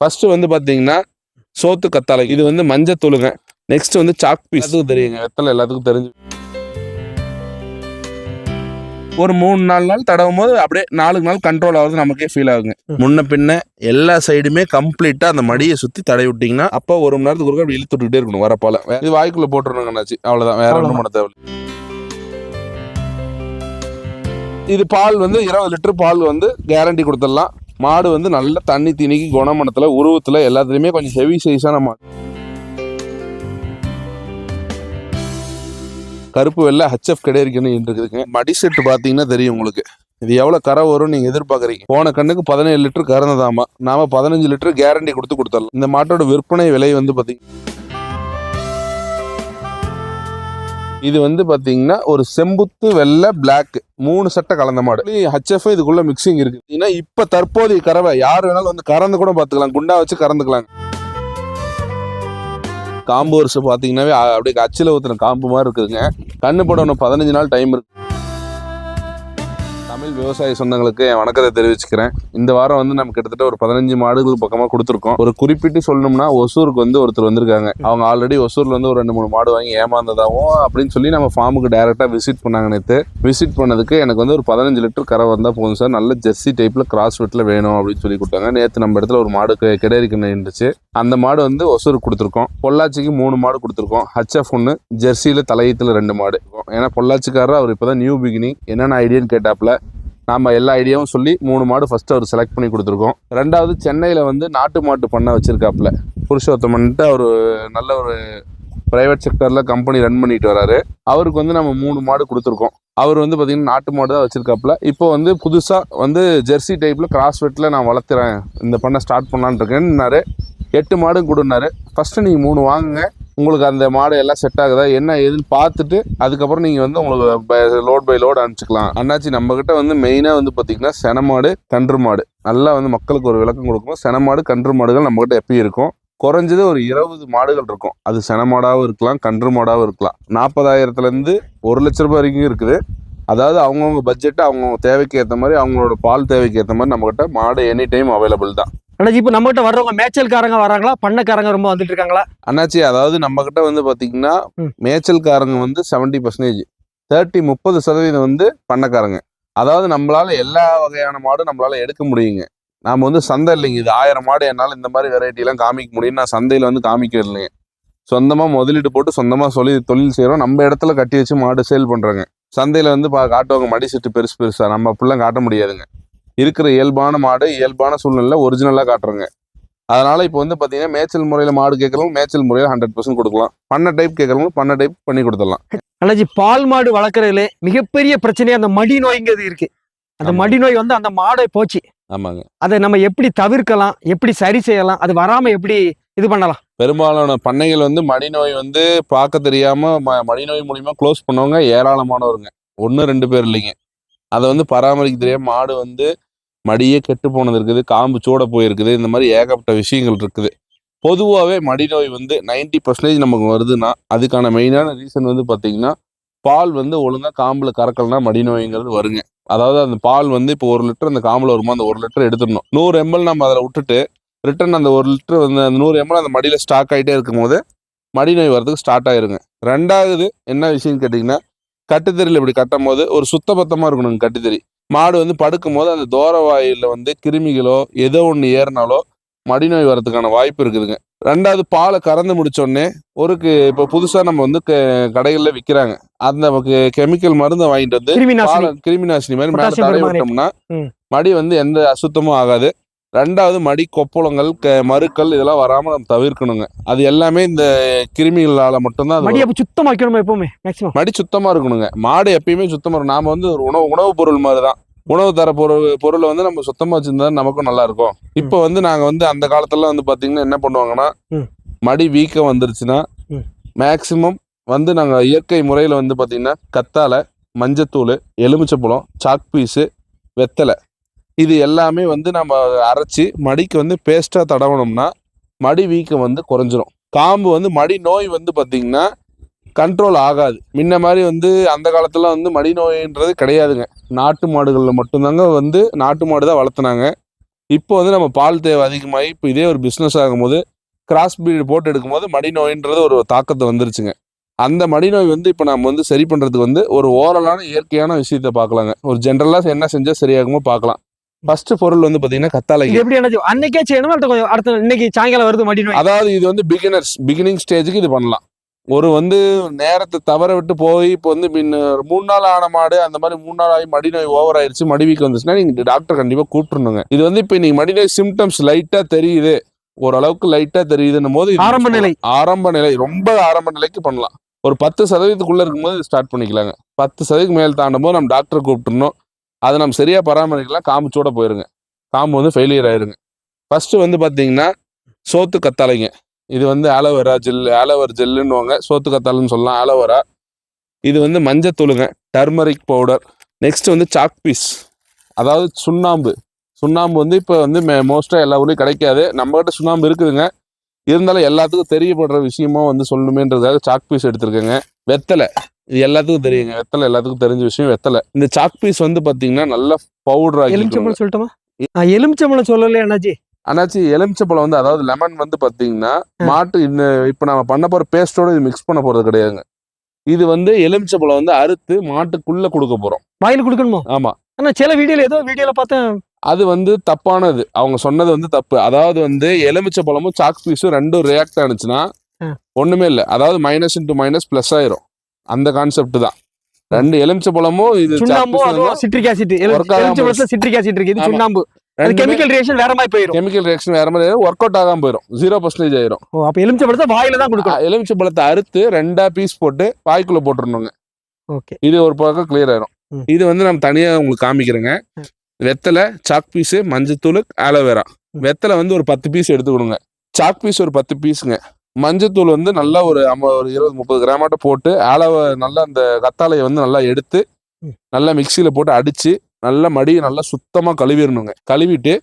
First வந்து பாத்தீங்கன்னா சோத்து கத்தாழை. இது வந்து மஞ்சத்தூளுங்க நெக்ஸ்ட் வந்து சாக் பீஸ் அதுக்கு தெரியுங்க. வெத்தலை எல்லாத்துக்கும் தெரிஞ்சு. ஒரு மூணு நாலு நாள் தடவும் போது அப்படியே நாலு நாள் கண்ட்ரோல் ஆகுது நமக்கே ஃபீல் ஆகுங்க. முன்ன பின்ன எல்லா சைடுமே கம்ப்ளீட்டா அந்த மடியை சுத்தி தடவி விட்டீங்கன்னா அப்போ ஒரு மணி நேரத்துக்கு ஒருக்கா அப்படி இழுத்து விட்டுட்டே இருக்கணும் வரப்பால இது வாய்க்குள்ள போட்டுருணுங்கண்ணாச்சு அவ்வளவுதான். வேற ஒன்றும் பண்ண தேவை இது பால் வந்து இருபது லிட்டர் பால் வந்து கேரண்டி கொடுத்துடலாம். மாடு வந்து நல்ல தண்ணி திணிக்கி குணமனத்தில் உருவத்தில் எல்லாத்துலேயுமே கொஞ்சம் ஹெவி சைஸான மாடு. கருப்பு வெள்ளை ஹச்எஃப் கிடையாதுன்னு இருக்குதுங்க மடி செட்டு பார்த்தீங்கன்னா தெரியும் உங்களுக்கு. இது எவ்வளோ கரை வரும் நீங்க எதிர்பார்க்குறீங்க. போன கண்ணுக்கு பதினேழு லிட்டர் கறந்ததாமா நாம பதினஞ்சு லிட்டர் கேரண்டி கொடுத்து கொடுத்துடலாம். இந்த மாட்டோட விற்பனை விலை வந்து பார்த்தீங்கன்னா இது வந்து பார்த்தீங்கன்னா ஒரு செம்புத்து வெள்ளை பிளாக் மூணு சட்டை கலந்த மாடு. ஹச்எஃப் இதுக்குள்ள மிக்சிங் இருக்கு. ஏன்னா இப்ப தற்போதைய கறவை யார் வேணாலும் வந்து கறந்து கூட பாத்துக்கலாம். குண்டா வச்சு கறந்துக்கலாம். காம்பு வருஷம் பார்த்தீங்கன்னாவே அப்படியே அச்சில ஊத்துன காம்பு மாதிரி இருக்குதுங்க. கண்ணு போட பதினஞ்சு நாள் டைம் இருக்கு. தமிழ் விவசாய சொந்தங்களுக்கு என் வணக்கத்தை தெரிவிச்சுக்கிறேன். இந்த வாரம் வந்து நம்ம கிட்டத்தட்ட ஒரு பதினஞ்சு மாடுகள் பக்கமாக கொடுத்துருக்கோம். ஒரு குறிப்பிட்டு சொல்லணும்னா ஒசூருக்கு வந்து ஒருத்தர் வந்திருக்காங்க. அவங்க ஆல்ரெடி ஒசூர்ல வந்து ஒரு ரெண்டு மூணு மாடு வாங்கி ஏமாந்ததாகவும் அப்படின்னு சொல்லி நம்ம ஃபார்முக்கு டைரெக்டாக விசிட் பண்ணாங்க நேற்று விசிட் பண்ணதுக்கு எனக்கு வந்து ஒரு பதினஞ்சு லிட்டர் கரை வந்தால் போதும் சார். நல்ல ஜெர்சி டைப்பில் கிராஸ் வெட்டில் வேணும் அப்படின்னு சொல்லி கொடுத்தாங்க. நேற்று நம்ம இடத்துல ஒரு மாடு கெ- நின்றுச்சு இருந்துச்சு. அந்த மாடு வந்து ஒசூருக்கு கொடுத்துருக்கோம். பொள்ளாச்சிக்கு மூணு மாடு கொடுத்துருக்கோம். ஹச்எஃப் ஒன்று ஜெர்சியில் தலையத்தில் ரெண்டு மாடு. ஏன்னா பொள்ளாச்சிக்காரர் அவர் இப்போ தான் நியூ பிகினிங் என்னென்ன ஐடியான்னு கேட்டாப்புல நாம் எல்லா ஐடியாவும் சொல்லி மூணு மாடு ஃபஸ்ட்டு அவர் செலக்ட் பண்ணி கொடுத்துருக்கோம். ரெண்டாவது சென்னையில் வந்து நாட்டு மாட்டு பண்ணை வச்சுருக்காப்புல. புருஷோத்தமன்ட்டு அவர் நல்ல ஒரு ப்ரைவேட் செக்டரில் கம்பெனி ரன் பண்ணிட்டு வராரு. அவருக்கு வந்து நம்ம மூணு மாடு கொடுத்துருக்கோம். அவர் வந்து பார்த்திங்கன்னா நாட்டு மாடு தான் வச்சுருக்காப்புல. இப்போ வந்து புதுசாக வந்து ஜெர்சி டைப்பில் கிராஸ் வெட்டில் நான் வளர்த்துறேன். இந்த பண்ணை ஸ்டார்ட் பண்ணலான்ட்ருக்கேன்னாரு எட்டு மாடும் கொடுனாரு ஃபஸ்ட்டு நீங்கள் மூணு வாங்குங்க. உங்களுக்கு அந்த மாடு எல்லாம் செட் ஆகுதா? என்ன ஏதுன்னு பார்த்துட்டு அதுக்கப்புறம் நீங்கள் வந்து உங்களுக்கு லோட் பை லோட் அனுப்பிச்சிக்கலாம். அண்ணாச்சி நம்மக்கிட்ட வந்து மெயினாக வந்து பார்த்தீங்கன்னா சென மாடு கன்று மாடு. நல்லா வந்து மக்களுக்கு ஒரு விளக்கம் கொடுக்கணும். சென மாடு கன்று மாடுகள் நம்மக்கிட்ட எப்பயும் இருக்கும். குறைஞ்சது ஒரு இருபது மாடுகள் இருக்கும். அது சென மாடாகவும் இருக்கலாம் கன்று மாடாகவும் இருக்கலாம். நாற்பதாயிரத்துலேருந்து ஒரு லட்ச ரூபாய் வரைக்கும் இருக்குது. அதாவது அவங்கவுங்க பட்ஜெட்டு அவங்கவுங்க தேவைக்கு ஏற்ற மாதிரி அவங்களோட பால் தேவைக்கு ஏற்ற மாதிரி நம்மகிட்ட மாடு எனி டைம் அவைலபிள் தான். அண்ணாச்சி இப்போ நம்மகிட்ட வர்றவங்க மேய்ச்சல்காரங்க வராங்களா? பண்ணைக்காரங்க ரொம்ப வந்துட்டு இருக்காங்களா? அண்ணாச்சி அதாவது நம்ம கிட்ட வந்து பாத்தீங்கன்னா ம். மேய்ச்சல்காரங்க வந்து செவன்டி பர்சன்டேஜ் தேர்ட்டி முப்பது சதவீதம் வந்து பண்ணக்காரங்க. அதாவது நம்மளால எல்லா வகையான மாடும் நம்மளால எடுக்க முடியுங்க. நாம வந்து சந்தை இல்லைங்க. இது ஆயிரம் மாடு என்னால இந்த மாதிரி வெரைட்டி எல்லாம் காமிக்க முடியும் நான் சந்தையில வந்து காமிக்க இல்லைங்க. சொந்தமா முதலீடு போட்டு சொந்தமா சொல்லி தொழில் செய்றோம். நம்ம இடத்துல கட்டி வச்சு மாடு சேல் பண்றோங்க. சந்தையில வந்து பா காட்டுவாங்க மடி செட்டு பெருசு பெருசா. நம்ம அப்படிலாம் காட்ட முடியாதுங்க. இருக்கிற இயல்பான மாடு இயல்பான சூழ்நிலை ஒரிஜினலா காட்டுறோங்க. அதனால இப்போ வந்து பாத்தீங்கன்னா மேய்ச்சல் முறையில மாடு கேட்கறவங்க மேய்ச்சல் முறையில ஹண்ட்ரட் பர்சன்ட் கொடுக்கலாம். பண்ண டைப் கேட்கறவங்க பண்ண டைப் பண்ணி கொடுத்துடலாம். அண்ணாச்சி பால் மாடு வளர்க்குறதுல மிகப்பெரிய பிரச்சனையா அந்த மடி நோய்ங்கிறது இருக்கு. அந்த. மடி நோய் வந்து அந்த மாடை போச்சு. ஆமாங்க. அதை நம்ம எப்படி தவிர்க்கலாம் எப்படி சரி செய்யலாம் அது வராம எப்படி இது பண்ணலாம்? பெரும்பாலான பண்ணைகள் வந்து மடிநோய் வந்து பார்க்க தெரியாம ம மடிநோய் மூலியமா க்ளோஸ் பண்ணவங்க ஏராளமானவருங்க. ஒன்று ரெண்டு பேர் இல்லைங்க. அதை வந்து பராமரிக்க தெரியாம மாடு வந்து மடியே கெட்டு போனது இருக்குது காம்பு சூட போயிருக்குது இந்த மாதிரி ஏகப்பட்ட விஷயங்கள் இருக்குது. பொதுவாகவே மடிநோய் வந்து 90% பர்சன்டேஜ் நமக்கு வருதுன்னா அதுக்கான மெயினான ரீசன் வந்து பார்த்தீங்கன்னா பால் வந்து ஒழுங்காக காம்பில் கறக்கலனா மடிநோய்ங்கிறது வருங்க. அதாவது அந்த பால் வந்து இப்போ ஒரு லிட்டர் அந்த காம்பில் வருமா அந்த ஒரு லிட்டர் எடுத்துடணும். நூறு எம்எல் நம்ம அதில் விட்டுட்டு ரிட்டன் அந்த ஒரு லிட்டர் வந்து அந்த நூறு எம்எல் அந்த மடியில் ஸ்டாக் ஆகிட்டே இருக்கும்போது மடிநோய் வரதுக்கு ஸ்டார்ட் ஆயிருங்க. ரெண்டாவது என்ன விஷயம்னு கேட்டிங்கன்னா கட்டுத்தறியில் இப்படி கட்டும் போது ஒரு சுத்தபத்தமாக இருக்கணுங்க கட்டுத்தறி. மாடு வந்து படுக்கும் போது அந்த தோர வாயில வந்து கிருமிகளோ ஏதோ ஒன்று ஏறினாலோ மடிநோய் வரதுக்கான வாய்ப்பு இருக்குதுங்க ரெண்டாவது பாலை கறந்து முடிச்சோடனே ஒரு இப்போ புதுசாக நம்ம வந்து க- கடைகள்ல விற்கிறாங்க அந்த நமக்கு கெமிக்கல் மருந்தை வாங்கிட்டு வந்து கிருமி நாசினி மாதிரி மேலே தடவி. விட்டோம்னா. மடி வந்து எந்த அசுத்தமும் ஆகாது ரெண்டாவது மடி கொப்பளங்கள் க- மருக்கள் இதெல்லாம் வராம நம்ம தவிர்க்கணுங்க. அது எல்லாமே இந்த கிருமிகளால மட்டும்தான் மடி. அப்ப சுத்தமா வைக்கணுமா எப்பவுமே? மேக்சிமம் மடி சுத்தமா இருக்கணுங்க. மாடு எப்பயுமே சுத்தமா இருக்கும் நாம வந்து ஒரு உணவு உணவுப் பொருள் மாதிரி தான் உணவு தர பொருள் பொருளை வந்து நம்ம சுத்தமா வச்சிருந்தா நமக்கும் நல்லா இருக்கும் இப்போ வந்து நாங்க வந்து அந்த காலத்துல வந்து பாத்தீங்கன்னா என்ன பண்ணுவாங்கன்னா. மடி வீக்கம் வந்துருச்சுன்னா. மேக்சிமம் வந்து நாங்க இயற்கை முறையில வந்து பாத்தீங்கன்னா கத்தாழை மஞ்சத்தூள் எலுமிச்சப்பழம் சாக் பீஸு வெத்தலை இது எல்லாமே வந்து நம்ம அரைச்சி மடிக்கு வந்து பேஸ்ட்டாக தடவணும்னா மடி வீக்கம் வந்து குறைஞ்சிரும். காம்பு வந்து மடி நோய் வந்து பார்த்திங்கன்னா கண்ட்ரோல் ஆகாது. முன்ன மாதிரி வந்து அந்த காலத்தில் வந்து மடி நோயின்றது கிடையாதுங்க. நாட்டு மாடுகளில் மட்டும்தாங்க வந்து நாட்டு மாடு தான் வளர்த்துனாங்க இப்போ வந்து நம்ம பால் தேவை அதிகமாகி இப்போ இதே ஒரு பிஸ்னஸ் ஆகும்போது கிராஸ் பீடு போட்டு எடுக்கும்போது மடி நோயின்றது ஒரு தாக்கத்தை வந்துருச்சுங்க. அந்த மடிநோய் வந்து இப்போ நம்ம வந்து சரி பண்ணுறதுக்கு வந்து ஒரு ஓரலான இயற்கையான விஷயத்த பார்க்கலாங்க. ஒரு ஜென்ரலாக என்ன செஞ்சால் சரியாகுமோ பார்க்கலாம். ஃபர்ஸ்ட் பொருள் வந்து பார்த்தீங்கன்னா கத்தாழை எப்படி என்ன அன்னைக்கே செய்யணுமா? கொஞ்சம் அடுத்த இன்னைக்கு சாயங்காலம் வருது மடி நோய் அதாவது இது வந்து பிகினர்ஸ் பிகினிங் ஸ்டேஜுக்கு இது பண்ணலாம். ஒரு வந்து நேரத்தை தவற விட்டு போய் இப்போ வந்து மூணு நாள் ஆன மாடு அந்த மாதிரி மூணு நாள் ஆகி மடி நோய் ஓவர் ஆயிருச்சு மடி வீக்கம் வந்துச்சுன்னா நீங்க டாக்டர் கண்டிப்பா கூப்பிட்டுருணுங்க. இது வந்து இப்போ நீங்க மடி நோய் சிம்டம்ஸ் லைட்டா தெரியுது. ஓரளவுக்கு லைட்டா தெரியுதுன்னும் போது ஆரம்ப நிலை. ஆரம்ப நிலை ரொம்ப ஆரம்ப நிலைக்கு பண்ணலாம். ஒரு பத்து சதவீதத்துக்குள்ள இருக்கும்போது ஸ்டார்ட் பண்ணிக்கலாங்க. பத்து சதவீதம் மேல் தாண்டும் போது நம்ம டாக்டரை கூப்பிட்டுருணும். அதை நம்ம சரியாக பராமரிக்கலாம். காம்புச்சோட போயிருங்க. காம்பு வந்து ஃபெயிலியர் ஆயிருங்க. ஃபஸ்ட்டு வந்து பார்த்தீங்கன்னா சோத்து கத்தாழைங்க இது வந்து ஆலோவேரா ஜெல் ஆலோவர் ஜெல்லுன்னுவாங்க சோத்து கத்தாழைன்னு சொல்லலாம் ஆலோவேரா இது வந்து மஞ்சத்தூளுங்க டர்மரிக் பவுடர் நெக்ஸ்ட் வந்து சாக் பீஸ் அதாவது சுண்ணாம்பு. சுண்ணாம்பு வந்து இப்போ வந்து மே மோஸ்ட்டாக எல்லா ஊர்லேயும் கிடைக்காது. நம்மகிட்ட சுண்ணாம்பு இருக்குதுங்க. இருந்தாலும் எல்லாத்துக்கும் தெரியப்படுற விஷயமா வந்து சொல்லணுமேன்றதுக்காக சாக் பீஸ் எடுத்துருக்கேங்க. வெத்தலை. இது எல்லாத்துக்கும் தெரியுங்க வெத்தலை எல்லாத்துக்கும் தெரிஞ்ச விஷயம் வெத்தலை. இந்த சாக் பீஸ் வந்து பார்த்தீங்கன்னா நல்லா பவுடர் எலுமிச்சம்பழம் சொல்லட்டுமா? எலுமிச்சம்பழம் சொல்லல அண்ணாச்சி. அண்ணாச்சி எலுமிச்சப்பழம் வந்து அதாவது லெமன் வந்து பாத்தீங்கன்னா மாட்டு இப்ப நம்ம பண்ண போற பேஸ்டோட இது மிக்ஸ் பண்ண போறது கிடையாதுங்க. இது வந்து எலுமிச்சப்பழம் வந்து அறுத்து மாட்டுக்குள்ள கொடுக்க போறோம். வாயில் கொடுக்கணுமோ? ஆமா. ஆனா சில வீடியோல ஏதோ வீடியோல பார்த்தேன். அது வந்து தப்பானது. அவங்க சொன்னது வந்து தப்பு. அதாவது வந்து எலுமிச்சப்பழமும் சாக் பீஸும் ரெண்டும் ரியாக்ட் ஆனிச்சுன்னா. ஒண்ணுமே இல்லை. அதாவது மைனஸ் இன்டு மைனஸ் பிளஸ் ஆயிரும். அந்த கான்செப்ட் தான். ரெண்டு எலுமிச்சப்பழமும் இது சுண்ணாம்பு சிட்ரிக் ஆசிட் Work ஆகாம எலுமிச்சம்பழத்துல சிட்ரிக் ஆசிட் இருக்கு. இது. சுண்ணாம்பு. கெமிக்கல் ரியாக்ஷன் வேற மாதிரி போயிடும். கெமிக்கல் ரியாக்ஷன் வேற மாதிரி ஒர்க் அவுட் ஆகாம போயிடும். ஜீரோ பர்சன்டேஜ் ஆயிரும். அப்ப எலுமிச்சம்பழத்தை வாயில தான் கொடுக்கணும். எலுமிச்சை பழத்தை அறுத்து ரெண்டா பீஸ் போட்டு வாய்க்குள்ள போட்டுருணுங்க ஓகே. இது ஒரு பக்கம் கிளியர் ஆயிரும். இது வந்து நம்ம தனியா உங்களுக்கு காமிக்கிறேங்க. வெத்தலை சாக் பீஸ் மஞ்சத்தூள் ஆலோவேரா. வெத்தலை வந்து ஒரு பத்து பீஸ் எடுத்துக்கணுங்க சாக் பீஸ் ஒரு பத்து பீஸுங்க மஞ்சத்தூள் வந்து நல்லா ஒரு ஐம்ப ஒரு இருபது முப்பது கிராமாட்ட போட்டு ஆலோவே நல்லா அந்த கத்தாழையை வந்து நல்லா எடுத்து. நல்லா மிக்சியில போட்டு அடிச்சு நல்லா மடியை நல்லா சுத்தமா கழுவிடணுங்க. கழுவிட்டு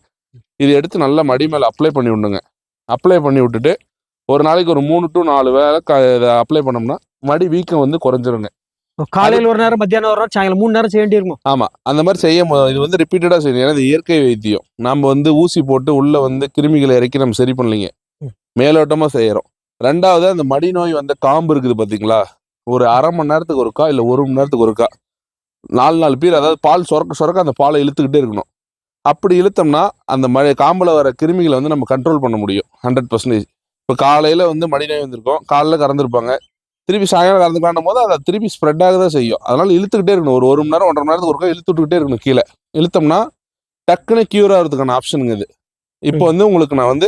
இது எடுத்து நல்லா மடி மேல அப்ளை பண்ணி விடணுங்க. அப்ளை பண்ணி விட்டுட்டு ஒரு நாளைக்கு ஒரு மூணு டு நாலு வேலை அப்ளை பண்ணோம்னா மடி வீக்கம் வந்து குறைஞ்சிருங்க. காலையில ஒரு நேரம் மத்தியானம் ஒரு நேரம் சாயங்காலம் மூணு நேரம் செய்ய வேண்டியிருக்கும். ஆமா. அந்த மாதிரி செய்ய இது வந்து ரிப்பீட்டடா செய்யணும். ஏன்னா இது இயற்கை வைத்தியம். நம்ம வந்து ஊசி போட்டு உள்ள வந்து கிருமிகளை இறக்கி நம்ம சரி பண்ணலைங்க. ம். மேலோட்டமா செய்யறோம். ரெண்டாவது அந்த மடி நோய் வந்த காம்பு இருக்குது பாத்தீங்களா? ஒரு அரை மணி நேரத்துக்கு ஒருக்கா இல்ல ஒரு மணி நேரத்துக்கு ஒருக்கா? நாலு நாலு பேர் அதாவது பால் சுரக்க சுரக்க அந்த பாலை இழுத்துக்கிட்டே இருக்கணும். அப்படி இழுத்தோம்னா அந்த மழை காம்புல வர கிருமிகளை வந்து நம்ம கண்ட்ரோல் பண்ண முடியும். ஹண்ட்ரட் பர்சன்டேஜ் இப்போ காலையில வந்து மடி நோய் வந்திருக்கும். காலைல கறந்துருப்பாங்க. திருப்பி சாயங்காலம் கறந்துக்காண்டும் போது அதை திருப்பி ஸ்ப்ரெட் ஆக தான் செய்யும். அதனால இழுத்துக்கிட்டே இருக்கணும். ஒரு ஒரு மணி நேரம் ஒன்றரை மணி நேரத்துக்கு ஒருக்கா இழுத்து விட்டுக்கிட்டே இருக்கணும் கீழே. இழுத்தோம்னா டக்குன்னு கியூர் ஆகிறதுக்கான ஆப்ஷனுங்க இது. இப்போ. வந்து உங்களுக்கு நான் வந்து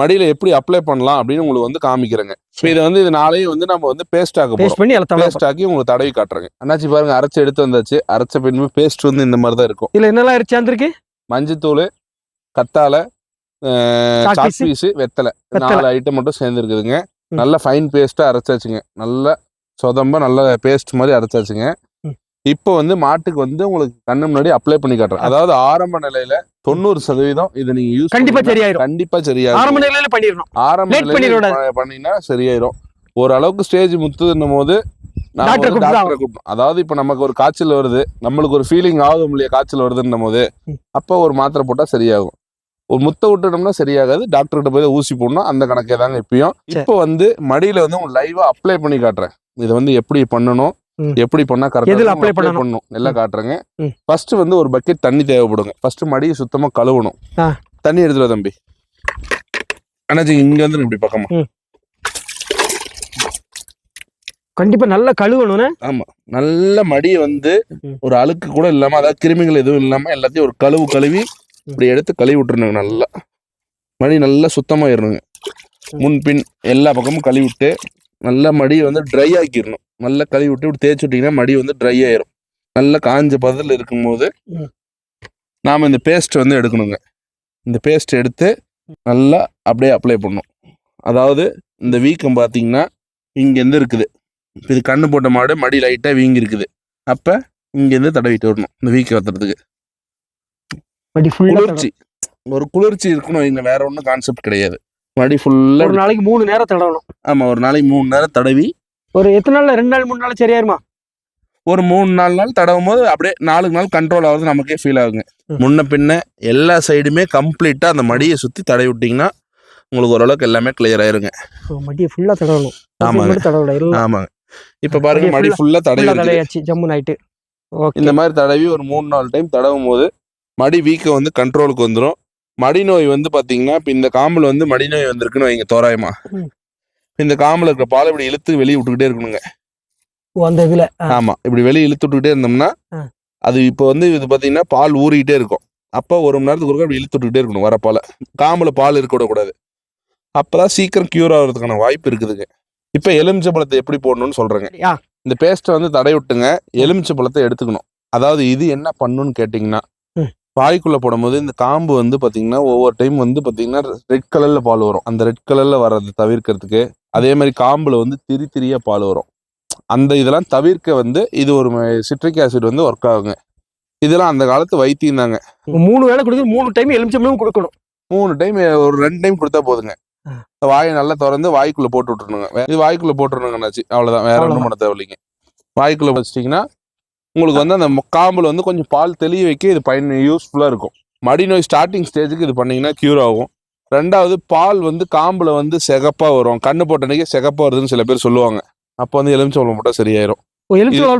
மடியில எப்படி அப்ளை பண்ணலாம் அப்படின்னு உங்களுக்கு வந்து காமிக்கிறேங்க. இப்போ இதை வந்து இது நாளையும் வந்து நம்ம வந்து பேஸ்ட் போறோம். பேஸ்ட் பண்ணி பேஸ்ட் ஆக்கி உங்களுக்கு தடவி காட்டுறேங்க. அண்ணாச்சி பாருங்க அரைச்சு எடுத்து வந்தாச்சு. அரைச்ச பின்பு பேஸ்ட் வந்து இந்த மாதிரி தான் இருக்கும். இதுல என்னெல்லாம் சேர்ந்துருக்கு மஞ்சத்தூள் கத்தாழை சாக் சாக் பீஸு, பீஸ் வெத்தலை. நாலு ஐட்டம் மட்டும் சேர்ந்துருக்குதுங்க. நல்ல ஃபைன் பேஸ்டா அரைச்சாச்சுங்க. நல்ல சொதம்ப நல்ல பேஸ்ட் மாதிரி அரைச்சாச்சுங்க. இப்போ வந்து மாட்டுக்கு வந்து உங்களுக்கு கண்ணு முன்னாடி அப்ளை பண்ணி காட்டுறேன். அதாவது ஆரம்ப நிலையில தொண்ணூறு சதவீதம் இதை நீங்க யூஸ் கண்டிப்பா சரியாயிரும். கண்டிப்பா சரியாயிரும் ஆரம்ப நிலையில பண்ணிடணும். ஆரம்ப நிலையில பண்ணிடக்கூடாது. ப- பண்ணீங்கன்னா சரியாயிரும். ஓரளவுக்கு ஸ்டேஜ் முத்துன்னும் போது அதாவது இப்ப நமக்கு ஒரு காய்ச்சல் வருது நம்மளுக்கு ஒரு ஃபீலிங் ஆகும் இல்லையா காய்ச்சல் வருதுன்னும் போது. அப்போ ஒரு மாத்திரை போட்டா சரியாகும். ஒரு முத்த விட்டுட்டோம்னா சரியாகாது. டாக்டர் கிட்ட போய் ஊசி போடணும். அந்த கணக்கே தாங்க இப்பயும். இப்போ வந்து மடியில வந்து உங்க லைவா அப்ளை பண்ணி காட்டுறேன். இதை வந்து எப்படி பண்ணணும். எப்படி பண்ணா கரெக்டா அப்ளை பண்ணணும்? எல்லாம் காட்டுறேங்க. ஃபர்ஸ்ட் வந்து ஒரு பக்கெட் தண்ணி தேவைப்படுங்க. ஃபர்ஸ்ட் மடியை சுத்தமா கழுவணும். தண்ணி எடுத்துட்டு வா தம்பி. அண்ணாச்சி இங்க வந்து இப்படி பக்கமா. கண்டிப்பா நல்லா கழுவணும்னு? ஆமா. நல்ல மடியை வந்து. ஒரு அழுக்கு கூட இல்லாம அதாவது கிருமிகள் எதுவும் இல்லாம எல்லாத்தையும் ஒரு கழுவு கழுவி இப்படி எடுத்து கழுவி விட்டுருணுங்க நல்லா. மடி நல்லா சுத்தமாயிடணுங்க முன் பின் எல்லா பக்கமும் கழுவி விட்டு நல்லா மடியை வந்து ட்ரை ஆக்கிடணும். நல்லா கழுவி விட்டு இப்படி தேய்ச்சி விட்டீங்கன்னா மடி வந்து ட்ரை ஆயிரும். நல்லா காஞ்ச பதத்தில் இருக்கும்போது. நாம இந்த பேஸ்ட் வந்து எடுக்கணுங்க. இந்த பேஸ்ட் எடுத்து நல்லா அப்படியே அப்ளை பண்ணணும். அதாவது இந்த வீக்கம் பார்த்தீங்கன்னா இங்கேருந்து இருக்குது. இது கண்ணு போட்ட மாடு மடி லைட்டாக வீங்கி இருக்குது. அப்போ இங்கேருந்து தடவிட்டு வரணும் இந்த வீக்கம் வத்துறதுக்கு குளிர்ச்சி. ஒரு குளிர்ச்சி இருக்கணும் இங்க வேற ஒன்றும் கான்செப்ட் கிடையாது. மடி ஃபுல்லா ஒரு நாளைக்கு மூணு நேரம் தடவணும். ஆமா ஒரு நாளைக்கு மூணு நேரம் தடவி ஒரு எத்தனை நாள்ல? ரெண்டு நாள் மூணு நாள் சரியாயிருமா? ஒரு மூணு நாலு நாள் தடவும் போது அப்படியே நாலு நாள் கண்ட்ரோல் ஆகுறது நமக்கே ஃபீல் ஆகுங்க. முன்ன பின்ன எல்லா சைடுமே கம்ப்ளீட்டாக அந்த மடியை சுற்றி தடவி விட்டிங்கன்னா உங்களுக்கு ஓரளவுக்கு எல்லாமே கிளியர் ஆயிருங்க. மடியை ஃபுல்லா தடவணும். ஆமாங்க. தடவல ஆமாங்க. இப்போ பாருங்க மடி ஃபுல்லாக தடவி தடையாச்சு ஜம்மு நைட்டு ஓகே. இந்த மாதிரி தடவி ஒரு மூணு நாலு டைம் தடவும் போது மடி வீக்கம் வந்து கண்ட்ரோலுக்கு வந்துடும் மடி நோய் வந்து பாத்தீங்கன்னா இப்போ இந்த காம்பில் வந்து மடி நோய் வந்திருக்குன்னு வைங்க தோராயமா. இந்த காம்பில் இருக்கிற பால் இப்படி இழுத்து வெளியே விட்டுக்கிட்டே இருக்கணுங்க. ஓ, அந்த இதுல. ஆ, ஆமா இப்படி வெளியே இழுத்து விட்டுக்கிட்டே இருந்தோம்னா. அது இப்போ வந்து இது பாத்தீங்கன்னா பால் ஊறிக்கிட்டே இருக்கும். அப்போ ஒரு மணி நேரத்துக்கு ஒருக்கா இழுத்து விட்டுக்கிட்டே இருக்கணும் வர பாலை. காம்பில் பால் இருக்க விடக்கூடாது. அப்பதான் சீக்கிரம் கியூர் ஆகிறதுக்கான வாய்ப்பு இருக்குதுங்க. இப்போ எலுமிச்சை பழத்தை எப்படி போடணும்னு சொல்றேங்க. இந்த பேஸ்ட்டை வந்து தடை விட்டுங்க. எலுமிச்சை பழத்தை எடுத்துக்கணும். அதாவது இது என்ன பண்ணுன்னு கேட்டிங்கன்னா. வாய்க்குள்ள போடும்போது இந்த காம்பு வந்து பாத்தீங்கன்னா ஒவ்வொரு டைம் வந்து பாத்தீங்கன்னா ரெட் கலர்ல பால் வரும். அந்த ரெட் கலர்ல வர்றதை தவிர்க்கிறதுக்கு அதே மாதிரி காம்புல வந்து திரி திரியா பால் வரும். அந்த இதெல்லாம் தவிர்க்க வந்து இது ஒரு சிட்ரிக் ஆசிட் வந்து ஒர்க் ஆகுங்க. இதெல்லாம் அந்த காலத்து வைத்தியம் தாங்க. மூணு வேளை கொடுத்து மூணு டைம் எலுமிச்சம்பழமும் கொடுக்கணும். மூணு டைம் ஒரு ரெண்டு டைம் கொடுத்தா போதுங்க. வாயை நல்லா திறந்து வாய்க்குள்ள போட்டு விட்டுருணுங்க இது வாய்க்குள்ள போட்டுருணுங்கண்ணாச்சு அவ்வளவுதான். வேற ஒன்றும் பண்ண தேவையில்லைங்க. வாய்க்குள்ள வச்சிட்டிங்கன்னா உங்களுக்கு வந்து அந்த காம்புல வந்து கொஞ்சம் பால் தெளிய வைக்க இது பயன் யூஸ்ஃபுல்லா இருக்கும். மடி நோய் ஸ்டார்டிங் ஸ்டேஜுக்கு இது பண்ணீங்கன்னா கியூர் ஆகும். ரெண்டாவது பால் வந்து காம்புல வந்து சிகப்பா வரும். கண்ணு போட்ட அன்னைக்கு சிகப்பா வருதுன்னு சில பேர் சொல்லுவாங்க. அப்போ வந்து எலுமிச்சம்பழம் போட்டால் சரியாயிரும்.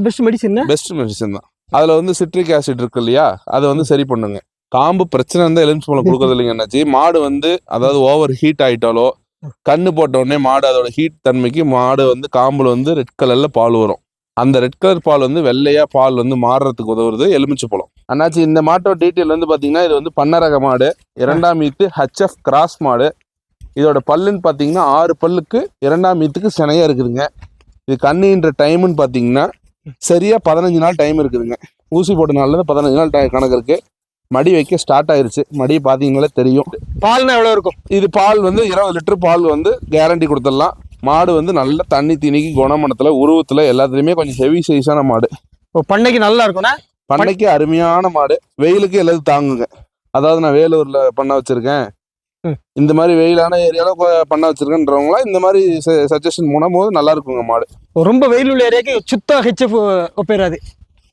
பெஸ்ட் மெடிசன் பெஸ்ட் மெடிசன் தான். அதுல வந்து சிட்ரிக் ஆசிட் இருக்கு இல்லையா? அதை வந்து சரி பண்ணுங்க. காம்பு பிரச்சனை இருந்தா எலுமிச்சம்பழம் கொடுக்கறது இல்லைங்க என்னாச்சு மாடு வந்து அதாவது ஓவர் ஹீட் ஆயிட்டாலோ கண்ணு போட்ட உடனே மாடு அதோட ஹீட் தன்மைக்கு மாடு வந்து காம்புல வந்து ரெட் கலர்ல பால் வரும். அந்த ரெட் கலர் பால் வந்து வெள்ளையா பால் வந்து மாறுறதுக்கு உதவுறது எலுமிச்சப்பழம் அண்ணாச்சி இந்த மாட்டோட டீட்டெயில் வந்து பாத்தீங்கன்னா இது வந்து பன்னரக மாடு இரண்டாம் ஈத்து ஹச்எஃப் கிராஸ் மாடு. இதோட பல்லுன்னு பாத்தீங்கன்னா ஆறு பல்லுக்கு இரண்டாம் ஈத்துக்கு சினையா இருக்குதுங்க. இது கண்ணுன்ற டைம்னு பாத்தீங்கன்னா சரியா பதினஞ்சு நாள் டைம் இருக்குதுங்க. ஊசி போட்ட நாள்ல இருந்து பதினஞ்சு நாள் ti- கணக்கு இருக்கு. மடி வைக்க ஸ்டார்ட் ஆயிருச்சு. மடி பாத்தீங்கன்னாலே தெரியும். பால்னா எவ்வளவு இருக்கும்? இது பால் வந்து இருபது லிட்டர் பால் வந்து கேரண்டி கொடுத்துடலாம். மாடு வந்து நல்ல தண்ணி திணிக்கி குணமனத்துல உருவத்துல எல்லாத்துலயுமே கொஞ்சம் ஹெவி சைஸான மாடு. ஓ, பண்ணைக்கு நல்லா இருக்கும்னா? பண்ணைக்கு அருமையான மாடு. வெயிலுக்கு எல்லாத்தையும் தாங்குங்க. அதாவது நான் வேலூர்ல பண்ண வச்சிருக்கேன். இந்த மாதிரி வெயிலான ஏரியால கொ- பண்ண வச்சிருக்கேன்றவங்களாம் இந்த மாதிரி சஜஷன் போன போது நல்லா இருக்குங்க மாடு. ரொம்ப வெயில் உள்ள ஏரியாக்கு சுத்தா ஹெச்எஃப் ஒப்பேராது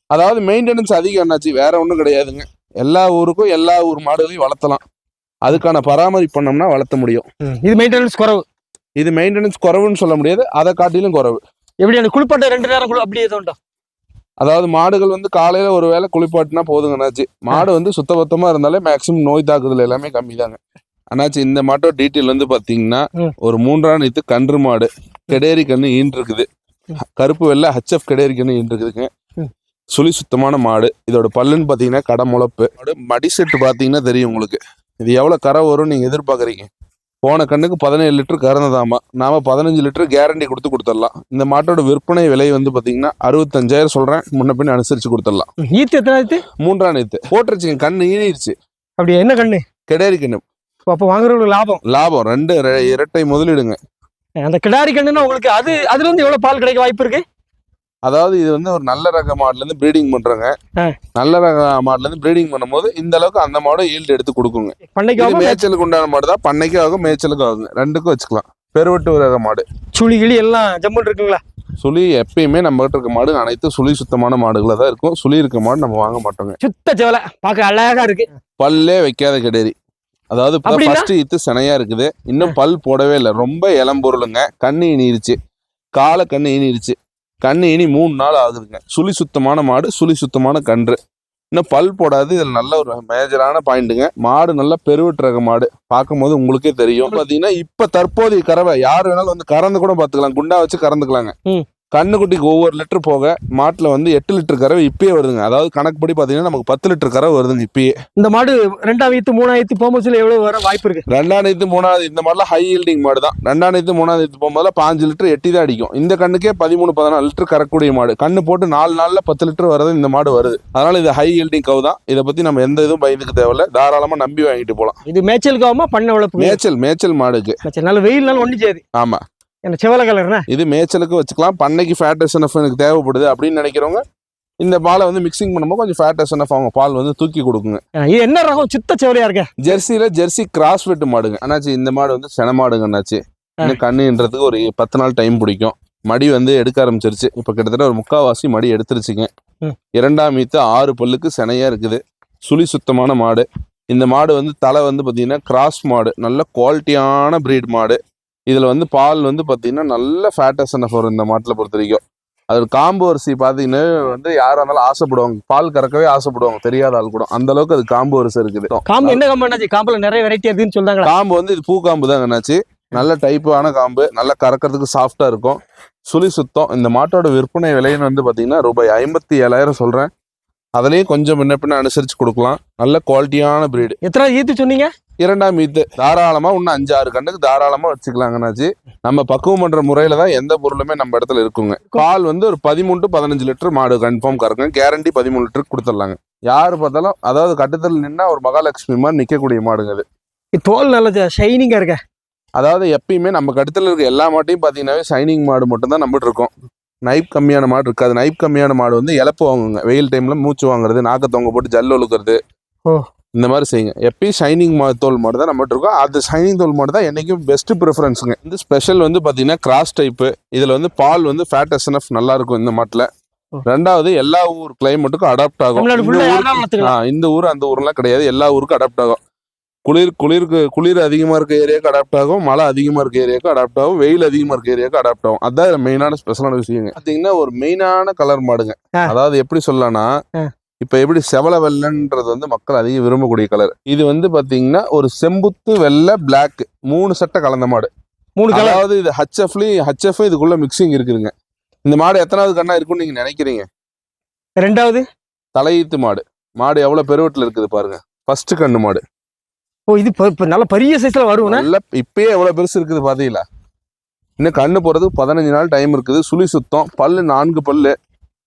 அதாவது மெயின்டெனன்ஸ் அதிகம் என்னாச்சு வேற ஒன்றும் கிடையாதுங்க. எல்லா ஊருக்கும் எல்லா ஊர் மாடுகளையும் வளர்த்தலாம். அதுக்கான பராமரிப்பு பண்ணோம்னா வளர்த்த முடியும். இது மெயின்டெனன்ஸ் குறவு. இது மெயின்டெனன்ஸ் குறைவுன்னு சொல்ல முடியாது. அதை காட்டிலும் குறைவு. எப்படி அந்த குளிப்பாட்ட ரெண்டு நேரம் அப்படியே உண்டா? அதாவது மாடுகள் வந்து காலையில ஒரு வேளை குளிப்பாட்டினா போதுங்கண்ணாச்சு மாடு வந்து சுத்தபத்தமா இருந்தாலே மேக்சிமம் நோய் தாக்குதல் எல்லாமே கம்மி தாங்க அண்ணாச்சி இந்த மாட்டோட டீட்டெயில் வந்து பாத்தீங்கன்னா. ஒரு மூன்றாம் நீத்து கன்று மாடு கெடேரி கன்று ஈன்று இருக்குது கருப்பு வெள்ளை ஹச்எஃப் கெடேரி கன்று ஈன்று இருக்குதுங்க. சுழி சுத்தமான மாடு. இதோட பல்லுன்னு பாத்தீங்கன்னா கடை முளப்பு மாடு செட்டு பாத்தீங்கன்னா தெரியும் உங்களுக்கு. இது எவ்வளவு கரை வரும்னு நீங்க எதிர்பார்க்கறீங்க. போன கண்ணுக்கு பதினேழு லிட்டர் கறந்ததாமா நாம பதினஞ்சு லிட்டர் கேரண்டி கொடுத்து கொடுத்துடலாம். இந்த மாட்டோட விற்பனை விலை வந்து பாத்தீங்கன்னா அறுபத்தஞ்சாயிரம் சொல்றேன். முன்ன பின்ன அனுசரிச்சு கொடுத்துடலாம். ஈத்து எத்தனை மூன்றாம் நேத்து போட்டுருச்சுங்க கண்ணு ஈனிருச்சு. அப்படியே என்ன கண்ணு? கிடேரி கண்ணு. அப்போ வாங்குறவங்களுக்கு லாபம். லாபம். ரெண்டு இரட்டை முதலிடுங்க. அந்த கிடாரி கண்ணுன்னா உங்களுக்கு அது அதுல இருந்து எவ்வளவு பால் கிடைக்க வாய்ப்பு இருக்கு? அதாவது இது வந்து ஒரு நல்ல ரக மாடுல இருந்து ப்ரீடிங் பண்றாங்க. நல்ல ரக மாடுல இருந்து ப்ரீடிங் பண்ணும்போது இந்த அளவுக்கு அந்த மாடு ஈல்டு எடுத்து கொடுக்குங்க. பண்ணைக்கு மேய்ச்சலுக்கு உண்டான மாடு தான். பண்ணைக்கும் ஆகும் மேய்ச்சலுக்கும் ஆகுங்க. ரெண்டுக்கும் வச்சுக்கலாம். பெருவட்டு ரக மாடு. சுழி கிளி எல்லாம் ஜம்முன்னு இருக்குங்களா? சுழி எப்பயுமே நம்ம கிட்ட இருக்க மாடு அனைத்து சுழி சுத்தமான மாடுகளா தான் இருக்கும். சுழி இருக்க மாடு நம்ம வாங்க மாட்டோங்க. சுத்த செவலை பார்க்க அழகா இருக்கு. பல்லே வைக்காத கிடேரி. அதாவது? ஃபர்ஸ்ட் இத்து சனையா இருக்குது. இன்னும் பல் போடவே இல்லை. ரொம்ப இளம்பொருளுங்க கண்ணு இனிருச்சு. காலை கண்ணு இனிருச்சு. கண்ணு இனி மூணு நாள் ஆகுதுங்க. சுழி சுத்தமான மாடு சுழி சுத்தமான கன்று. இன்னும் பல் போடாது இதில் நல்ல ஒரு மேஜரான பாயிண்ட்டுங்க மாடு நல்லா பெருவிட்டு ரக மாடு. பார்க்கும்போது உங்களுக்கே தெரியும். பார்த்தீங்கன்னா இப்போ தற்போதைய கறவை யார் வேணாலும் வந்து கறந்து கூட பார்த்துக்கலாம் குண்டா வச்சு கறந்துக்கலாங்க. கண்ணுக்குட்டிக்கு ஒவ்வொரு லிட்டர் போக மாட்டில் வந்து எட்டு லிட்டர் கறவை இப்பயே வருதுங்க. அதாவது கணக்குப்படி பார்த்தீங்கன்னா நமக்கு பத்து லிட்டர் கறவை வருதுங்க இப்பயே. இந்த மாடு மூணாம் ஈத்து போகும்போது எவ்வளவு வர வாய்ப்பு இருக்கு? ரெண்டாயிரத்து மூணாவது இந்த மாதிரிலாம் ஹை ஹீல்டிங் மாடு தான். ரெண்டாயிரத்து மூணாவது போகும்போது பாஞ்சு லிட்டர் எட்டி தான் அடிக்கும். இந்த கண்ணுக்கே பதிமூணு பதினாலு லிட்டர் கறக்கூடிய மாடு. கண்ணு போட்டு நாலு நாள்ல பத்து லிட்டர் வரது இந்த மாடு வருது. அதனால இது ஹை ஹீல்டிங் கவு தான். இதை பத்தி நம்ம எந்த இதுவும் பயந்துக்க தேவையில்ல. தாராளமா நம்பி வாங்கிட்டு போலாம். இது மேய்ச்சலுக்கு ஆகுமா பண்ணை வளர்ப்பு மேய்ச்சல் மேய்ச்சல் மாடுக்கு மேய்ச்சல். நல்ல வெயில்னால ஒண்ணு செய்யாது. ஆமா. என்ன செவலை கலர்னா? இது மேய்ச்சலுக்கு வச்சுக்கலாம். பண்ணைக்கு ஃபேட் எஸ்என்எஃப் எனக்கு தேவைப்படுது அப்படின்னு நினைக்கிறவங்க இந்த பாலை வந்து மிக்சிங் பண்ணும்போது கொஞ்சம் ஃபேட் எஸ்என்எஃப் அவங்க பால் வந்து தூக்கி கொடுக்குங்க. இது என்ன ரகம்? சுத்த செவலையா இருக்க? ஜெர்சியில ஜெர்சி கிராஸ் வெட்டு மாடுங்க. அண்ணாச்சி இந்த மாடு வந்து சென மாடுங்க அண்ணாச்சி. இன்னும் கண்ணுன்றதுக்கு ஒரு பத்து நாள் டைம் பிடிக்கும். மடி வந்து எடுக்க ஆரம்பிச்சிருச்சு. இப்போ கிட்டத்தட்ட ஒரு முக்காவாசி மடி எடுத்துருச்சுங்க. இரண்டாம் மீத்து ஆறு பல்லுக்கு சினையா இருக்குது. சுழி சுத்தமான மாடு. இந்த மாடு வந்து தலை வந்து பார்த்தீங்கன்னா கிராஸ் மாடு. நல்ல குவாலிட்டியான breed மாடு. இதில் வந்து பால் வந்து பார்த்தீங்கன்னா நல்ல ஃபேட்டஸ்ன வரும் இந்த மாட்டில் பொறுத்த வரைக்கும். அது காம்பு அரிசி பார்த்தீங்கன்னா வந்து யாராக இருந்தாலும் ஆசைப்படுவாங்க. பால் கறக்கவே ஆசைப்படுவாங்க. தெரியாத ஆள் கூட. அந்த அளவுக்கு அது காம்பு அரிசி இருக்குது. காம்பு என்ன காம்பு அண்ணாச்சி? காம்புல நிறைய வெரைட்டி இருக்குன்னு சொல்றாங்களா? காம்பு வந்து இது பூ காம்பு தான் என்னாச்சு நல்ல டைப்பான காம்பு. நல்லா கறக்கிறதுக்கு சாஃப்டா இருக்கும். சுழி சுத்தம். இந்த மாட்டோட விற்பனை விலைன்னு வந்து பாத்தீங்கன்னா ரூபாய் ஐம்பத்தி ஏழாயிரம் சொல்றேன். அதுலயும் கொஞ்சம் முன்ன பின்ன அனுசரிச்சு கொடுக்கலாம். நல்ல குவாலிட்டியான பிரீடு எத்தனை ஈத்து சொன்னீங்க? இரண்டாம் மீத்து தாராளமா இன்னும் அஞ்சு ஆறு கண்ணுக்கு தாராளமா வச்சுக்கலாங்கன்னாச்சு நம்ம பக்குவம் பண்ற முறையில தான் எந்த பொருளுமே நம்ம இடத்துல இருக்குங்க. பால் வந்து ஒரு பதிமூணு பதினஞ்சு லிட்டர் மாடு கன்ஃபார்ம் கறக்கும் கேரண்டி பதிமூணு லிட்டர் கொடுத்துடலாங்க. யாரு பார்த்தாலும் அதாவது கட்டத்தில் நின்னா ஒரு மகாலட்சுமி மாதிரி நிக்கக்கூடிய மாடுங்க அது. தோல் நல்ல ஷைனிங்கா இருக்க? அதாவது எப்பயுமே நம்ம கடுத்துல இருக்க எல்லா மாட்டையும் பார்த்தீங்கன்னாவே சைனிங் மாடு மட்டும் தான் நம்மகிட்ட இருக்கும். நைப் கம்மியான மாடு இருக்காது. நைப் கம்மியான மாடு வந்து இழப்பு வாங்குங்க. வெயில் டைம்ல மூச்சு வாங்குறது நாக்க தொங்க போட்டு ஜல்லு ஒழுக்கிறது. இந்த மாதிரி செய்யுங்க. எப்பயும் ஷைனிங் தோல் மாடு தான் நம்மகிட்ட இருக்கும். அது ஷைனிங் தோல் மாடு தான் என்னைக்கும் பெஸ்ட் ப்ரிஃபரன்ஸுங்க இந்த ஸ்பெஷல் வந்து பார்த்தீங்கன்னா கிராஸ் டைப்பு இதில் வந்து பால் வந்து ஃபேட் எஸ்என்எஃப் நல்லா இருக்கும் இந்த மாட்டில். ரெண்டாவது எல்லா ஊர் கிளைமேட்டுக்கும் அடாப்ட் ஆகும். இந்த ஊர் அந்த ஊர்லாம் கிடையாது. எல்லா ஊருக்கும் அடாப்ட் ஆகும். குளிர் குளிருக்கு குளிர் அதிகமாக இருக்க ஏரியாவுக்கு அடாப்ட் ஆகும் மழை அதிகமாக இருக்க ஏரியாவுக்கு அடாப்ட் ஆகும் வெயில் அதிகமாக இருக்க ஏரியாவுக்கு அடாப்ட் ஆகும். அதான் மெயினான ஸ்பெஷலான விஷயங்க. பார்த்தீங்கன்னா ஒரு மெயினான கலர் மாடுங்க. அதாவது எப்படி சொல்லலாம்னா. இப்போ எப்படி செவல வெள்ளைன்றது வந்து மக்கள் அதிகம் விரும்பக்கூடிய கலர் இது வந்து பார்த்தீங்கன்னா ஒரு செம்புத்து வெள்ளை பிளாக் மூணு சட்டை கலந்த மாடு. மூணு அதாவது இது ஹச்எஃப்லயும் ஹச்எஃப் இதுக்குள்ள மிக்சிங் இருக்குதுங்க. இந்த மாடு எத்தனாவது கண்ணா இருக்கும்னு நீங்க நினைக்கிறீங்க? ரெண்டாவது? தலையீத்து மாடு. மாடு எவ்வளவு பெருவட்டில் இருக்குது பாருங்க. ஃபர்ஸ்ட் கண்ணு மாடு. ஓ இது நல்ல பெரிய சைஸ்ல வரும்னா? நல்ல இப்பயே எவ்வளவு பெருசு இருக்குது பாத்தீங்களா? இன்னும் கண்ணு போறதுக்கு பதினஞ்சு நாள் டைம் இருக்குது. சுழி சுத்தம் பல்லு நான்கு பல்லு.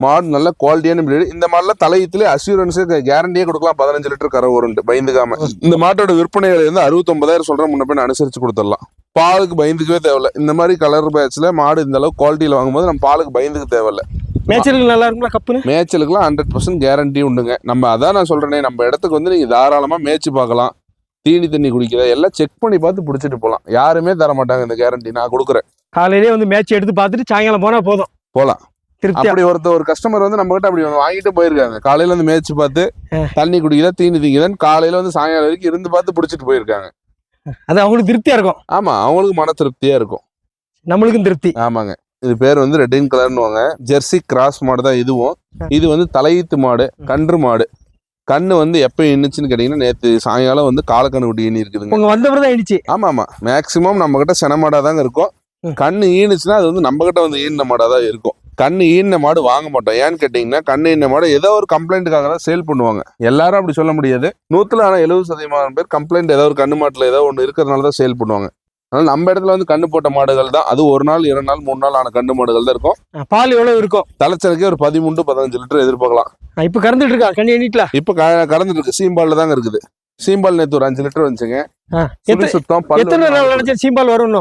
மாடு நல்ல குவாலிட்டியான breed. இந்த மாடுலாம் தலையீத்துல அசூரன்ஸ் கேரண்டியே கொடுக்கலாம். பதினஞ்சு லிட்டர் கரை வரும்ட்டு பயந்துக்காம. இந்த மாட்டோட விற்பனை விலை வந்து அறுபத்தொன்பதாயிரம் சொல்றேன். முன்ன பின்ன அனுசரிச்சு கொடுத்துடலாம். பாலுக்கு பயந்துக்கவே தேவையில்ல. இந்த மாதிரி கலர் பேட்ச்ல மாடு இந்த அளவுக்கு குவாலிட்டியில வாங்கும்போது நம்ம பாலுக்கு பயந்துக்க தேவையில்ல. மேய்ச்சலுக்கு நல்லா இருக்குங்களா கப்புன்னு? மேய்ச்சலுக்குலாம் ஹண்ட்ரட் பர்சன்ட் கேரண்டி உண்டுங்க. நம்ம அதான் நான் சொல்றேனே. நம்ம இடத்துக்கு வந்து நீங்க தாராளமா மேய்ச்சி பார்க்கலாம். தீனி தண்ணி குடிக்கிறத எல்லாம் செக் பண்ணி பார்த்து பிடிச்சிட்டு போகலாம் யாருமே தர மாட்டாங்க இந்த கேரண்டி நான் கொடுக்குறேன். காலையிலேயே வந்து மேட்ச் எடுத்து பார்த்துட்டு சாயங்காலம் போனா போதும். போலாம். திருப்தியா? அப்படி ஒருத்த ஒரு கஸ்டமர் வந்து நம்ம கிட்ட அப்படி வாங்கிட்டு போயிருக்காங்க. காலையில வந்து மேய்ச்சி பார்த்து. தண்ணி குடிக்கிறதா தீனி திங்குதான்னு காலையில வந்து சாயங்காலம் வரைக்கும் இருந்து பார்த்து பிடிச்சிட்டு போயிருக்காங்க. அது அவங்களுக்கு திருப்தியா இருக்கும். ஆமா அவங்களுக்கு மன திருப்தியா இருக்கும். நம்மளுக்கும் திருப்தி. ஆமாங்க. இது பேர் வந்து ரெட்டின் கலர்னுவாங்க ஜெர்சி கிராஸ் மாடு தான் இதுவும். இது வந்து தலையீத்து மாடு கன்று மாடு. கண்ணு வந்து எப்போ எண்ணுச்சுன்னு கேட்டீங்கன்னா நேற்று சாயங்காலம் வந்து காலக்கண்ணு குட்டி எண்ணி இருக்குதுங்க. உங்க வந்தவர் தான் ஆயிடுச்சு ஆமா ஆமா மேக்சிமம் நம்ம கிட்ட சென மாடா தாங்க இருக்கும். கண்ணு ஈனுச்சுன்னா அது வந்து நம்ம கிட்ட வந்து ஈன மாடா தான் இருக்கும். கண்ணு ஈன மாடு வாங்க மாட்டோம். ஏன்னு கேட்டீங்கன்னா கண்ணு ஈன மாடு ஏதோ ஒரு கம்ப்ளைண்ட்டுக்காக தான் சேல் பண்ணுவாங்க. எல்லாரும் அப்படி சொல்ல முடியாது. நூத்துல ஆனா எழுபது சதவீதம் பேர் கம்ப்ளைண்ட் ஏதோ ஒரு கண்ணு மாட்டுல ஏதோ ஒன்று இருக்கிறதுனால தான் சேல் பண்ணுவாங்க. அதனால நம்ம இடத்துல வந்து கண்ணு போட்ட மாடுகள் தான். அது ஒரு நாள் இரண்டு நாள் மூணு நாள் ஆன கண்ணு மாடுகள் தான் இருக்கும். பால் எவ்வளவு இருக்கும்? தலைச்சலுக்கே ஒரு பதிமூணு பதினஞ்சு லிட்டர் எதிர்பார்க்கலாம். இப்ப கறந்துட்டு இருக்கா? கண்ணி எண்ணிட்டல இப்போ கறந்துட்டு இருக்கு சீம்பால்ல தாங்க இருக்குது. சீம்பால் நேற்று ஒரு அஞ்சு லிட்டர் வந்துச்சுங்க. சுத்தம் எத்தனை நாள் சீம்பால் வரும்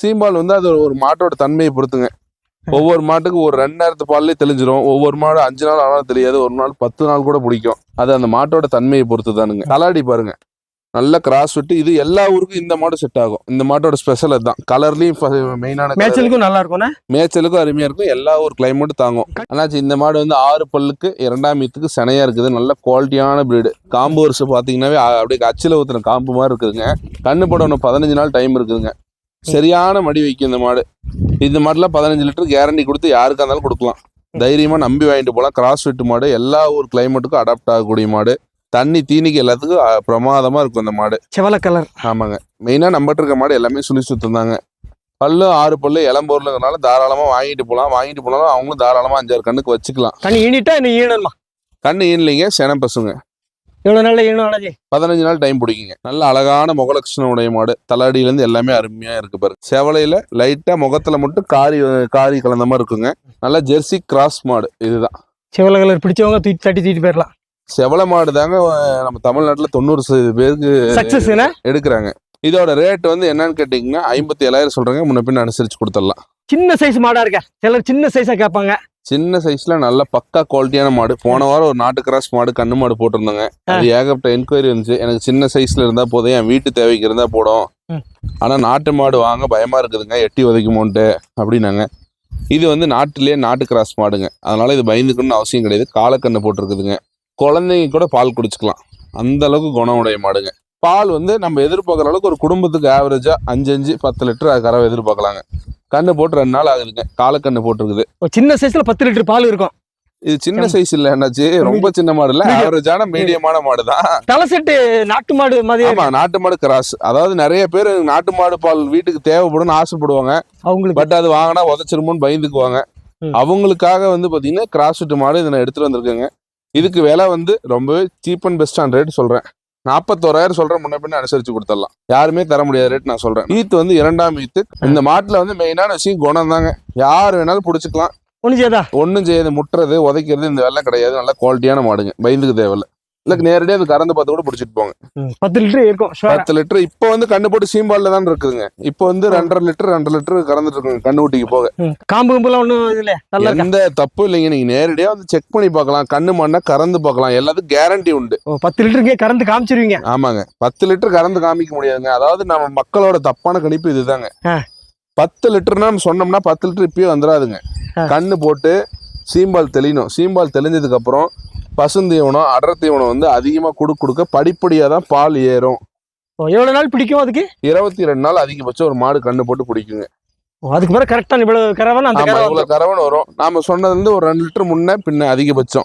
சீம்பால் வந்து அது ஒரு மாட்டோட தன்மையை பொறுத்துங்க. ஒவ்வொரு மாட்டுக்கு ஒரு ரெண்டு நேரத்து பால்லே தெளிஞ்சிரும். ஒவ்வொரு மாடு அஞ்சு நாள் ஆனாலும் தெரியாது. ஒரு நாள் பத்து நாள் கூட பிடிக்கும். அது அந்த மாட்டோட தன்மையை பொறுத்து தானுங்க தலாடி பாருங்க. நல்ல கிராஸ் விட்டு இது எல்லா ஊருக்கும் இந்த மாடு செட் ஆகும். இந்த மாட்டோட ஸ்பெஷல் அதுதான். கலர்லயும் மெயினான மேய்ச்சலுக்கும் நல்லா இருக்கும்னா மேய்ச்சலுக்கும் அருமையா இருக்கும். எல்லா ஒரு கிளைமேட்டும் தாங்கும். ஆனாச்சு இந்த மாடு வந்து ஆறு பல்லுக்கு இரண்டாம் மீத்துக்கு செனையா இருக்குது. நல்ல குவாலிட்டியான பிரீடு காம்பு வருஷம் பாத்தீங்கன்னாவே அப்படியே அச்சில ஊத்துன காம்பு மாதிரி இருக்குதுங்க. கண்ணு போட இன்னும் பதினஞ்சு நாள் டைம் இருக்குதுங்க. சரியான மடி வைக்கும் இந்த மாடு. இந்த மாடுலாம் பதினஞ்சு லிட்டர் கேரண்டி கொடுத்து யாருக்கா இருந்தாலும் கொடுக்கலாம். தைரியமா நம்பி வாங்கிட்டு போகலாம் கிராஸ் ஃபிட் மாடு எல்லா ஒரு கிளைமேட்டுக்கும் அடாப்ட் ஆகக்கூடிய மாடு. தண்ணி தீனிக்கு எல்லாத்துக்கும் அ, பிரமாதமா இருக்கும் இந்த மாடு. செவல கலர். ஆமாங்க. மெயினா நம்பிட்டு இருக்க மாடு எல்லாமே சுழி சுத்தம் தாங்க பல்லு ஆறு பல்லு இளம்பொருளுங்கிறனால தாராளமா வாங்கிட்டு போகலாம் வாங்கிட்டு போனாலும் அவங்களும் தாராளமா அஞ்சாறு கண்ணுக்கு வச்சுக்கலாம். கண்ணி ஈனிட்டா நீ ஈனணுமா? கண்ணு ஈனலைங்க சென பசுங்க. எவ்வளவு நாள்ல ஈனும் அண்ணாச்சி? பதினஞ்சு நாள் டைம் பிடிக்குங்க. நல்ல அழகான முகலட்சணம் உடைய மாடு தலாடியிலேருந்து எல்லாமே அருமையா இருக்கு பாருங்க செவலையில லைட்டா முகத்துல மட்டும் காரி காரி கலந்த மாதிரி இருக்குங்க. நல்ல ஜெர்சி கிராஸ் மாடு இதுதான். செவல கலர் பிடிச்சவங்க தூக்கி தட்டி தூக்கிட்டு போயிடலாம் செவலை மாடு தாங்க நம்ம தமிழ்நாட்டுல தொண்ணூறு பேருக்கு சக்சஸ் எடுக்கிறாங்க. இதோட ரேட் வந்து என்னன்னு கேட்டிங்கன்னா ஐம்பத்தி ஏழாயிரம் சொல்றாங்க. முன்ன பின்ன அனுசரிச்சு கொடுத்துடலாம். சின்ன சைஸ் மாடா இருக்க. சிலர் சின்ன சைஸா கேட்பாங்க. சின்ன சைஸ்ல நல்ல பக்கா குவாலிட்டியான மாடு. போன வாரம் ஒரு நாட்டு கிராஸ் மாடு கண்ணு மாடு போட்டிருந்தாங்க. அது ஏகப்பட்ட என்கொயரி இருந்துச்சு. எனக்கு சின்ன சைஸ்ல இருந்தா போதும். என் வீட்டு தேவைக்கு இருந்தா போடும். ஆனா நாட்டு மாடு வாங்க பயமா இருக்குதுங்க. எட்டி உதைக்குமோன்ட்டு அப்படின்னாங்க. இது வந்து நாட்டிலேயே நாட்டு கிராஸ் மாடுங்க. அதனால இது பயந்துக்கணும்னு அவசியம் கிடையாது. காலக்கண்ணு போட்டிருக்குதுங்க. குழந்தைங்க கூட பால் குடிச்சுக்கலாம். அந்த அளவுக்கு குணம் உடைய மாடுங்க. பால் வந்து நம்ம எதிர்பார்க்குற அளவுக்கு ஒரு குடும்பத்துக்கு ஆவரேஜா அஞ்சு அஞ்சு பத்து லிட்டர் கறவை எதிர்பார்க்கலாங்க. கண்ணு போட்டு ரெண்டு நாள் ஆகுதுங்க. காலக்கண்ணு போட்டிருக்குது. சின்ன சைஸ்ல பத்து லிட்டர் பால் இருக்கும். இது சின்ன சைஸ் இல்ல என்னாச்சு? ரொம்ப சின்ன மாடு இல்ல. ஆவரேஜான மீடியமான மாடு தான் தலை செட்டு நாட்டு மாடு மாதிரி ஆமா நாட்டு மாடு கிராஸ் அதாவது நிறைய பேர் நாட்டு மாடு பால் வீட்டுக்கு தேவைப்படும்னு ஆசைப்படுவாங்க. அவங்களுக்கு பட் அது வாங்கினா உதச்சிருமோன்னு பயந்துக்குவாங்க. அவங்களுக்காக வந்து பாத்தீங்கன்னா கிராஸ் விட்டு மாடு இதை நான் எடுத்துட்டு வந்திருக்கேங்க. இதுக்கு விலை வந்து ரொம்பவே சீப் அண்ட் பெஸ்டான ரேட் சொல்றேன். நாற்பத்தோராயிரம் சொல்றேன் முன்ன பின்ன அனுசரிச்சு கொடுத்துடலாம். யாருமே தர முடியாத ரேட் நான் சொல்றேன். ஈத்து வந்து இரண்டாம் ஈத்து இந்த மாட்டுல வந்து மெயினான விஷயம் குணம் தாங்க. யார் வேணாலும் பிடிச்சிக்கலாம். ஒண்ணு செய்யாதா? ஒன்றும் செய்யாது. முட்டுறது உதைக்கிறது இந்த வேலை கிடையாது. நல்ல குவாலிட்டியான மாடுங்க. பயந்துக்கு தேவையில்ல. இல்ல நேரடியாக அது கறந்து பார்த்து கூட பிடிச்சிட்டு போங்க. பத்து லிட்டர் இருக்கும். பத்து லிட்டர். இப்போ வந்து கண்ணு போட்டு சீம்பால்ல தான் இருக்குதுங்க. இப்போ வந்து ரெண்டரை லிட்டர் ரெண்டரை லிட்டர் கறந்துட்டு இருக்குங்க கண்ணு ஊட்டிக்கு போக. காம்பு கும்பலாம் ஒண்ணும் இல்ல எந்த தப்பும் இல்லைங்க. நீங்க நேரடியா வந்து செக் பண்ணி பார்க்கலாம். கண்ணு மண்ணை கறந்து பார்க்கலாம். எல்லாத்துக்கும் கேரண்டி உண்டு. பத்து லிட்டருக்கே கறந்து காமிச்சிருவீங்க. ஆமாங்க. பத்து லிட்டர் கறந்து காமிக்க முடியாதுங்க. அதாவது நம்ம மக்களோட தப்பான கணிப்பு இதுதாங்க. பத்து லிட்டர்னா நம்ம சொன்னோம்னா பத்து லிட்டர் இப்பயே வந்துடாதுங்க. கண்ணு போட்டு சீம்பால் தெளியணும். சீம்பால் தெளிஞ்சதுக்கு அப்புறம் பசுந்தீவனம் அடர் தீவனம் வந்து அதிகமா கொடுக்க கொடுக்க படிப்படியா தான் பால் ஏறும். ஓ, எவ்வளவு நாள் பிடிக்கும் அதுக்கு? இருபத்தி ரெண்டு நாள் அதிகபட்சம் ஒரு மாடு கண்ணு போட்டு பிடிக்குங்க. அதுக்கு பிறகு கரெக்டா இவ்வளவு கறவை அந்த இவ்வளவு கறவன் வரும். நாம சொன்னது வந்து ஒரு ரெண்டு லிட்டர் முன்ன பின்ன அதிகபட்சம்.